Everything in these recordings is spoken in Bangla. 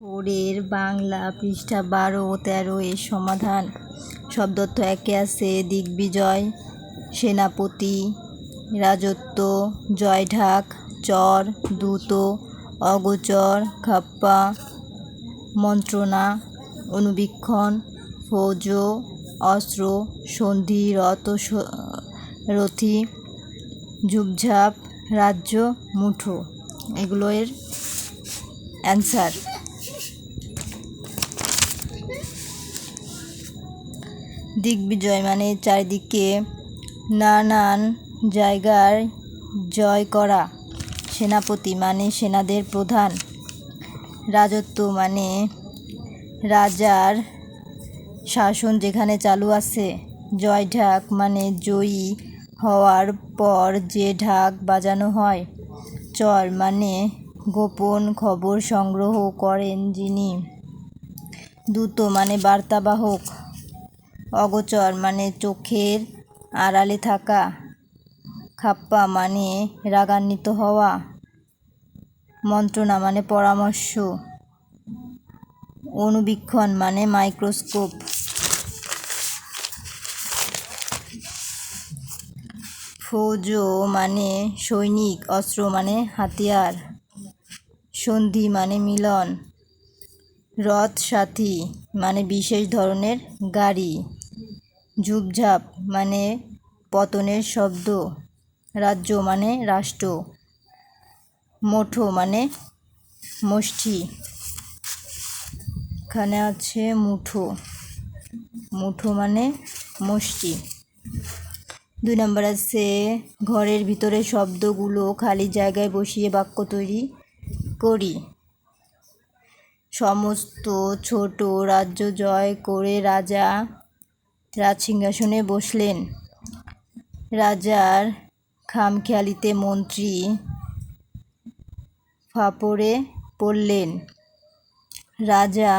ফোরের বাংলা পৃষ্ঠা বারো ও তেরো এর সমাধান। শব্দর্থ একে আছে, দিগ্বিজয়, সেনাপতি, রাজত্ব, জয়ঢাক, চর, দ্রুত, অগোচর খাপ্পা মন্ত্রণা, অনুবীক্ষণ, ফৌজ, অস্ত্র, সন্ধি স- রথি, ঝুপঝাপ, রাজ্য, মুঠো। এগুলো এর অ্যান্সার দিগ্বিজয় মানে চারিদিকে নানান জায়গার জয় করা। সেনাপতি মানে সেনাদের প্রধান। রাজত্ব মানে রাজার শাসন যেখানে চালু আছে। জয় ঢাক মানে জয়ী হওয়ার পর যে ঢাক বাজানো হয়। চর মানে গোপন খবর সংগ্রহ করেন যিনি। দূত মানে বার্তাবাহক। অগোচর মানে চোখের আড়ালে থাকা খাপ্পা মানে রাগান্বিত হওয়া মন্ত্রণা মানে পরামর্শ, অনুবীক্ষণ মানে মাইক্রোস্কোপ। ফৌজ মানে সৈনিক, অস্ত্র মানে হাতিয়ার। সন্ধি মানে মিলন। রথ, সাথী মানে বিশেষ ধরনের গাড়ি। ঝুপঝাপ মানে পতনের শব্দ। রাজ্য মানে রাষ্ট্র। মোঠো মানে মুষ্টি এখানে আছে মুঠো। মুঠো মানে মুষ্টি দুই নম্বর আছে ঘরের ভিতরে শব্দগুলো খালি জায়গায় বসিয়ে বাক্য তৈরি করি। সমস্ত ছোট রাজ্য জয় করে রাজা রাজসিংহাসনে বসলেন। রাজার খামখেয়ালিতে মন্ত্রী ফাপড়ে পড়লেন। রাজা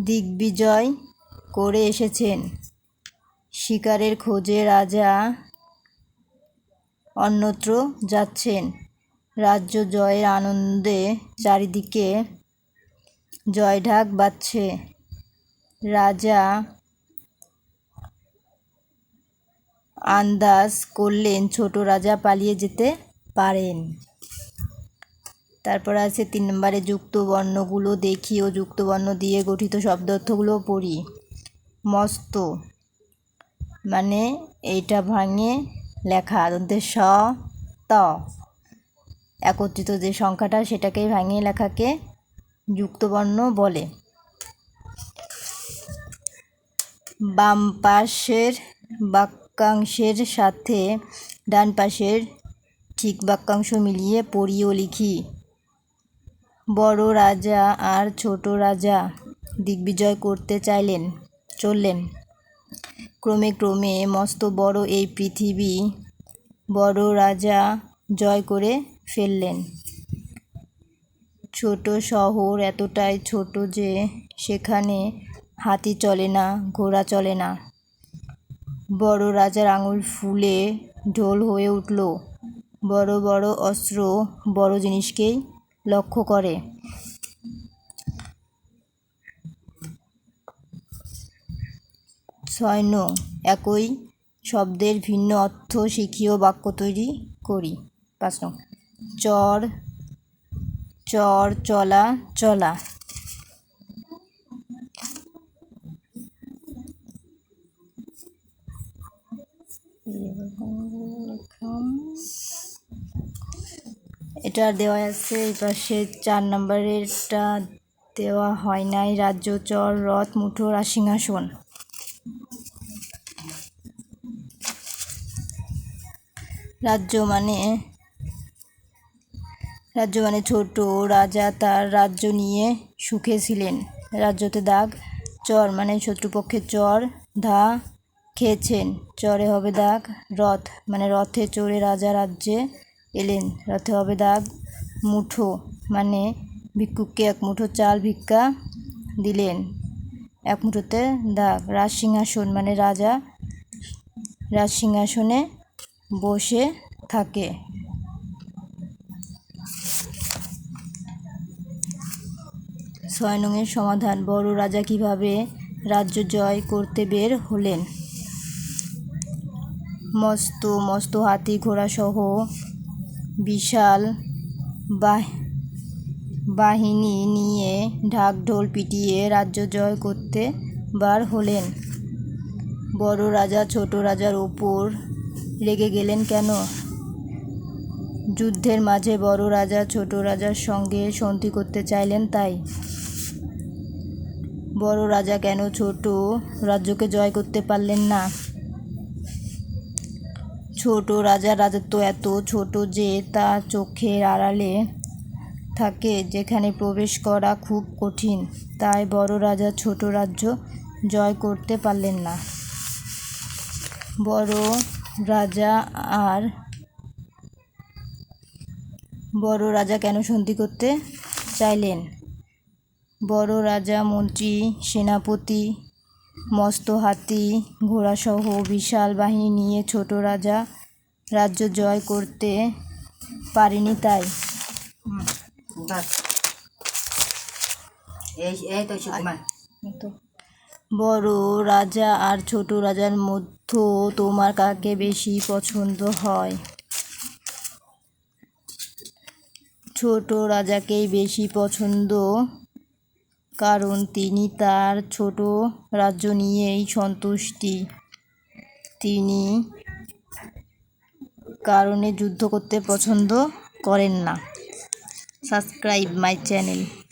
দিগ্বিজয় করে এসেছেন। শিকারের খোঁজে রাজা অন্যত্র যাচ্ছেন। রাজ্য জয়ের আনন্দে চারিদিকে জয়ঢাক বাজছে। রাজা আন্দাজ করলেন ছোট রাজা পালিয়ে যেতে পারেন। তারপর আছে তিন নম্বরে যুক্ত বর্ণগুলো দেখি ও যুক্ত বর্ণ দিয়ে গঠিত শব্দ শব্দার্থগুলো পড়ি। মস্ত। মানে এইটা ভাঙে লেখা দন্তে স, ত। একত্রিত যে সংখ্যাটা সেটাকেই ভাঙিয়ে লেখাকে যুক্তবর্ণ বলে। বাম পাশের বাক্যাংশের সাথে ডান পাশের ঠিক বাক্যাংশ মিলিয়ে পড়ি ও লিখি। বড় রাজা আর ছোট রাজা দিগ্বিজয় করতে চাইলেন, চললেন। ক্রমে ক্রমে মস্ত বড় এই পৃথিবী বড় রাজা জয় করে ফেললেন। ছোট শহর এতটাই ছোট যে সেখানে হাতি চলে না, ঘোড়া চলে না। বড় রাজার আঙুল ফুলে ঢোল হয়ে উঠল। বড় বড় অস্ত্র বড় জিনিসকেই লক্ষ্য করে। নং একই শব্দের ভিন্ন অর্থ শিখিয়ে বাক্য তৈরি করি। পাঁচ চর চর, চলা চলা। এটা দেওয়া আছে। এই পাশে চার নম্বরেরটা দেওয়া হয় নাই। রাজ্য চর, রথ মুঠো আর সিংহাসন। রাজ্য মানে রাজ্য মানে ছোট। রাজা তার রাজ্য নিয়ে সুখে ছিলেন। রাজ্যতে দাগ, চর মানে শত্রুপক্ষের চর, ধা খেয়েছেন। চরে হবে দাগ, রথ মানে রথে চড়ে রাজা রাজ্যে এলেন। রথে হবে দাগ মুঠো মানে ভিক্ষুককে এক মুঠো চাল ভিক্ষা দিলেন। এক মুঠোতে দাগ রাজসিংহাসন মানে রাজা রাজসিংহাসনে বসে থাকে। ছয় নংয়ের সমাধান, বড় রাজা কীভাবে রাজ্য জয় করতে বের হলেন? মস্ত মস্ত হাতি, ঘোড়া সহ বিশাল বাহিনী নিয়ে ঢাক ঢোল পিটিয়ে রাজ্য জয় করতে বার হলেন। বড় রাজা, ছোট রাজার ওপর রেগে গেলেন কেন? যুদ্ধের মাঝে বড় রাজা, ছোট রাজার সঙ্গে সন্ধি করতে চাইলেন তাই। বড় রাজা কেন ছোট রাজ্যকে জয় করতে পারলেন না? ছোট রাজার রাজত্ব এত ছোট যে তা চোখের আড়ালে থাকে, যেখানে প্রবেশ করা খুব কঠিন। তাই বড় রাজা ছোট রাজ্য জয় করতে পারলেন না। বড় রাজা আর বড় রাজা কেন সন্ধি করতে চাইলেন? বড় রাজা, মন্ত্রী, সেনাপতি মস্ত হাতি ঘোড়াসহ বিশাল বাহিনী নিয়ে ছোট রাজা রাজ্য জয় করতে পারেনি তাই। বড় রাজা আর ছোট রাজার মধ্য তোমার কাকে বেশি পছন্দ হয়? ছোট রাজাকেই বেশি পছন্দ কারণ তিনি তার ছোট রাজ্য নিয়েই সন্তুষ্টি। তিনি কারণে যুদ্ধ করতে পছন্দ করেন না। Subscribe my channel.